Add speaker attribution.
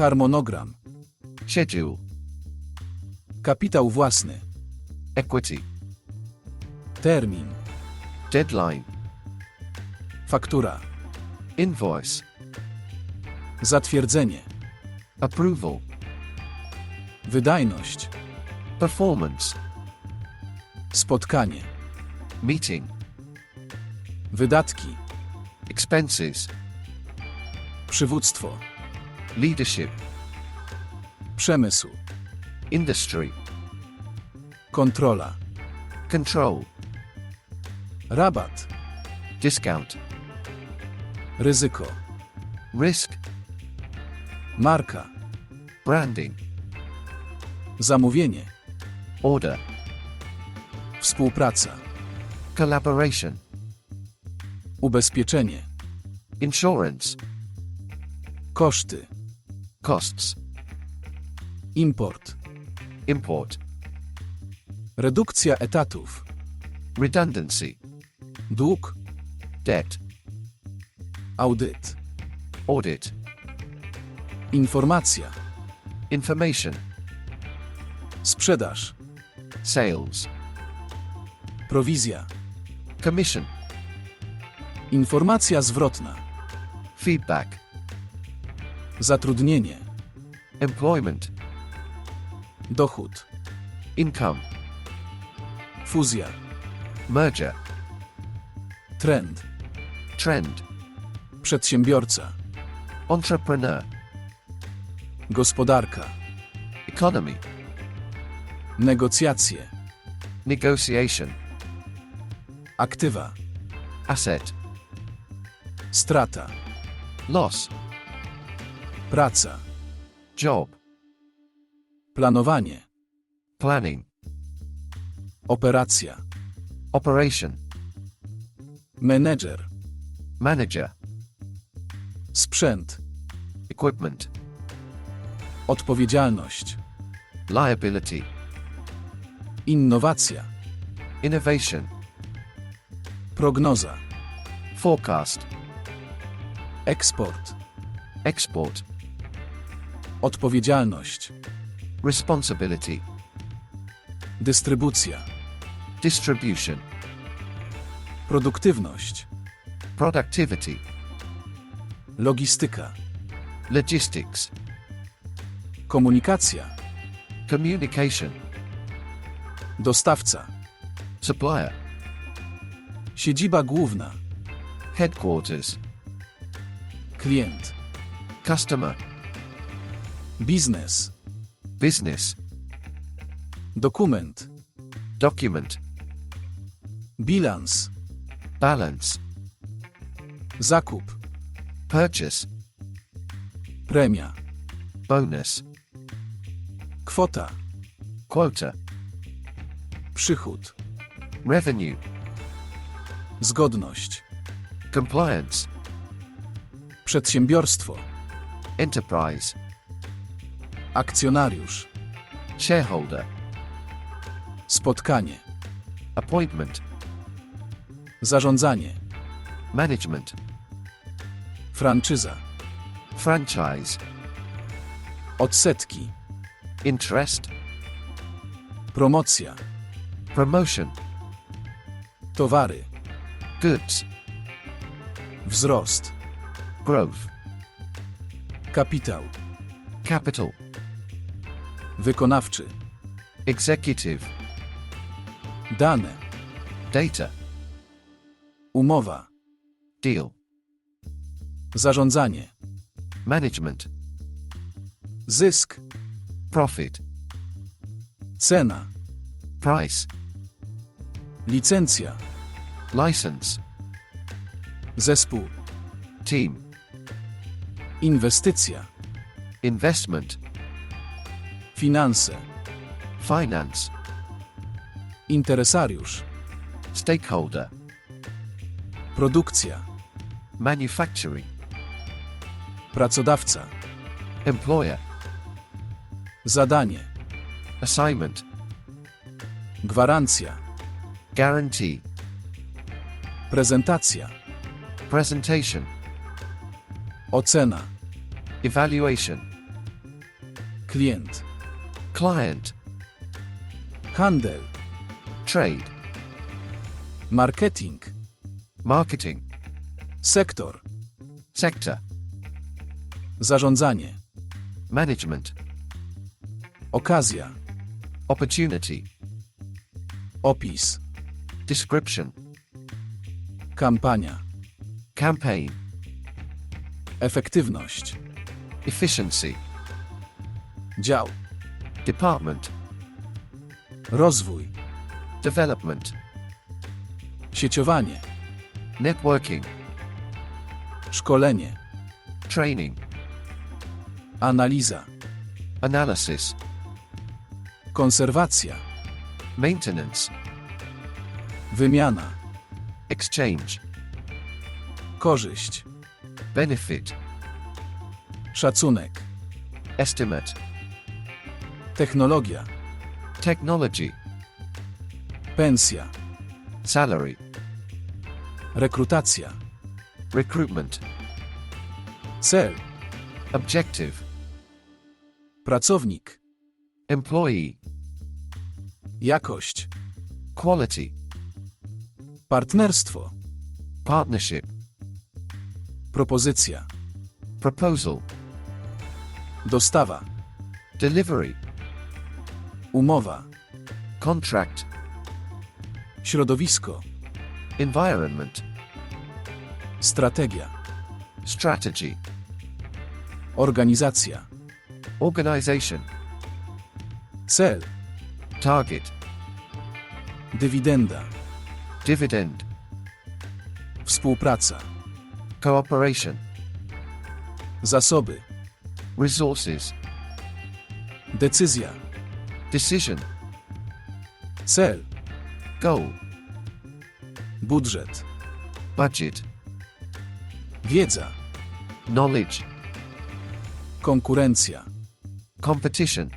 Speaker 1: Harmonogram.
Speaker 2: schedule,
Speaker 1: Kapitał własny.
Speaker 2: equity,
Speaker 1: Termin.
Speaker 2: deadline,
Speaker 1: Faktura.
Speaker 2: invoice,
Speaker 1: Zatwierdzenie.
Speaker 2: approval,
Speaker 1: Wydajność.
Speaker 2: performance,
Speaker 1: Spotkanie.
Speaker 2: meeting,
Speaker 1: Wydatki.
Speaker 2: expenses,
Speaker 1: Przywództwo.
Speaker 2: Leadership,
Speaker 1: Przemysł.
Speaker 2: industry,
Speaker 1: Kontrola.
Speaker 2: control,
Speaker 1: Rabat.
Speaker 2: discount,
Speaker 1: Ryzyko.
Speaker 2: risk,
Speaker 1: Marka.
Speaker 2: branding,
Speaker 1: Zamówienie.
Speaker 2: order,
Speaker 1: Współpraca.
Speaker 2: collaboration,
Speaker 1: Ubezpieczenie.
Speaker 2: insurance,
Speaker 1: Koszty.
Speaker 2: Costs,
Speaker 1: Import.
Speaker 2: import,
Speaker 1: Redukcja etatów.
Speaker 2: redundancy,
Speaker 1: Dług.
Speaker 2: debt,
Speaker 1: Audyt.
Speaker 2: audit,
Speaker 1: Informacja.
Speaker 2: information,
Speaker 1: Sprzedaż.
Speaker 2: sales,
Speaker 1: Prowizja.
Speaker 2: commission,
Speaker 1: Informacja zwrotna.
Speaker 2: feedback,
Speaker 1: Zatrudnienie.
Speaker 2: employment,
Speaker 1: Dochód.
Speaker 2: income,
Speaker 1: Fuzja.
Speaker 2: merger,
Speaker 1: Trend.
Speaker 2: trend,
Speaker 1: Przedsiębiorca.
Speaker 2: entrepreneur,
Speaker 1: Gospodarka.
Speaker 2: economy,
Speaker 1: Negocjacje.
Speaker 2: negotiation,
Speaker 1: Aktywa.
Speaker 2: asset,
Speaker 1: Strata.
Speaker 2: loss,
Speaker 1: Praca.
Speaker 2: job,
Speaker 1: Planowanie.
Speaker 2: planning,
Speaker 1: Operacja.
Speaker 2: operation,
Speaker 1: Menedżer.
Speaker 2: manager,
Speaker 1: Sprzęt.
Speaker 2: equipment,
Speaker 1: Odpowiedzialność.
Speaker 2: liability,
Speaker 1: Innowacja.
Speaker 2: innovation,
Speaker 1: Prognoza.
Speaker 2: forecast,
Speaker 1: Eksport.
Speaker 2: export,
Speaker 1: Odpowiedzialność.
Speaker 2: responsibility,
Speaker 1: Dystrybucja.
Speaker 2: distribution,
Speaker 1: Produktywność.
Speaker 2: productivity,
Speaker 1: Logistyka.
Speaker 2: logistics,
Speaker 1: Komunikacja.
Speaker 2: communication,
Speaker 1: Dostawca.
Speaker 2: supplier,
Speaker 1: Siedziba główna.
Speaker 2: headquarters,
Speaker 1: Klient.
Speaker 2: customer,
Speaker 1: Biznes.
Speaker 2: business,
Speaker 1: Dokument.
Speaker 2: document,
Speaker 1: Bilans.
Speaker 2: balance,
Speaker 1: Zakup.
Speaker 2: purchase,
Speaker 1: Premia.
Speaker 2: bonus,
Speaker 1: Kwota.
Speaker 2: quota,
Speaker 1: Przychód.
Speaker 2: revenue,
Speaker 1: Zgodność.
Speaker 2: compliance,
Speaker 1: Przedsiębiorstwo.
Speaker 2: enterprise,
Speaker 1: Akcjonariusz.
Speaker 2: shareholder,
Speaker 1: Spotkanie.
Speaker 2: appointment,
Speaker 1: Zarządzanie.
Speaker 2: management,
Speaker 1: Franczyza.
Speaker 2: franchise,
Speaker 1: Odsetki.
Speaker 2: interest,
Speaker 1: Promocja.
Speaker 2: promotion,
Speaker 1: Towary.
Speaker 2: goods,
Speaker 1: Wzrost.
Speaker 2: growth,
Speaker 1: Kapitał.
Speaker 2: capital,
Speaker 1: Wykonawczy.
Speaker 2: executive,
Speaker 1: Dane.
Speaker 2: data,
Speaker 1: Umowa.
Speaker 2: deal,
Speaker 1: Zarządzanie.
Speaker 2: management,
Speaker 1: Zysk.
Speaker 2: profit,
Speaker 1: Cena.
Speaker 2: price,
Speaker 1: Licencja.
Speaker 2: license,
Speaker 1: Zespół.
Speaker 2: team,
Speaker 1: Inwestycja.
Speaker 2: investment,
Speaker 1: Finanse.
Speaker 2: finance,
Speaker 1: Interesariusz.
Speaker 2: stakeholder,
Speaker 1: Produkcja.
Speaker 2: manufacturing,
Speaker 1: Pracodawca.
Speaker 2: employer,
Speaker 1: Zadanie.
Speaker 2: assignment,
Speaker 1: Gwarancja.
Speaker 2: guarantee,
Speaker 1: Prezentacja.
Speaker 2: presentation,
Speaker 1: Ocena.
Speaker 2: evaluation,
Speaker 1: klient,
Speaker 2: client,
Speaker 1: handel,
Speaker 2: trade,
Speaker 1: marketing,
Speaker 2: marketing,
Speaker 1: sektor,
Speaker 2: sector,
Speaker 1: zarządzanie,
Speaker 2: management,
Speaker 1: okazja,
Speaker 2: opportunity,
Speaker 1: opis,
Speaker 2: description,
Speaker 1: kampania,
Speaker 2: campaign,
Speaker 1: efektywność,
Speaker 2: efficiency,
Speaker 1: dział,
Speaker 2: department,
Speaker 1: rozwój,
Speaker 2: development,
Speaker 1: sieciowanie,
Speaker 2: networking,
Speaker 1: szkolenie,
Speaker 2: training,
Speaker 1: analiza,
Speaker 2: analysis,
Speaker 1: konserwacja,
Speaker 2: maintenance,
Speaker 1: wymiana,
Speaker 2: exchange,
Speaker 1: korzyść,
Speaker 2: benefit,
Speaker 1: szacunek,
Speaker 2: estimate,
Speaker 1: technologia,
Speaker 2: technology,
Speaker 1: pensja,
Speaker 2: salary,
Speaker 1: rekrutacja,
Speaker 2: recruitment,
Speaker 1: cel,
Speaker 2: objective,
Speaker 1: pracownik,
Speaker 2: employee,
Speaker 1: jakość,
Speaker 2: quality,
Speaker 1: partnerstwo,
Speaker 2: partnership,
Speaker 1: propozycja,
Speaker 2: proposal,
Speaker 1: dostawa,
Speaker 2: delivery,
Speaker 1: umowa,
Speaker 2: contract,
Speaker 1: środowisko,
Speaker 2: environment,
Speaker 1: strategia,
Speaker 2: strategy,
Speaker 1: organizacja,
Speaker 2: organization,
Speaker 1: cel,
Speaker 2: target,
Speaker 1: dywidenda,
Speaker 2: dividend,
Speaker 1: współpraca,
Speaker 2: cooperation,
Speaker 1: zasoby,
Speaker 2: resources,
Speaker 1: decyzja,
Speaker 2: decision,
Speaker 1: cel,
Speaker 2: goal,
Speaker 1: budżet,
Speaker 2: budget,
Speaker 1: wiedza,
Speaker 2: knowledge,
Speaker 1: konkurencja,
Speaker 2: competition,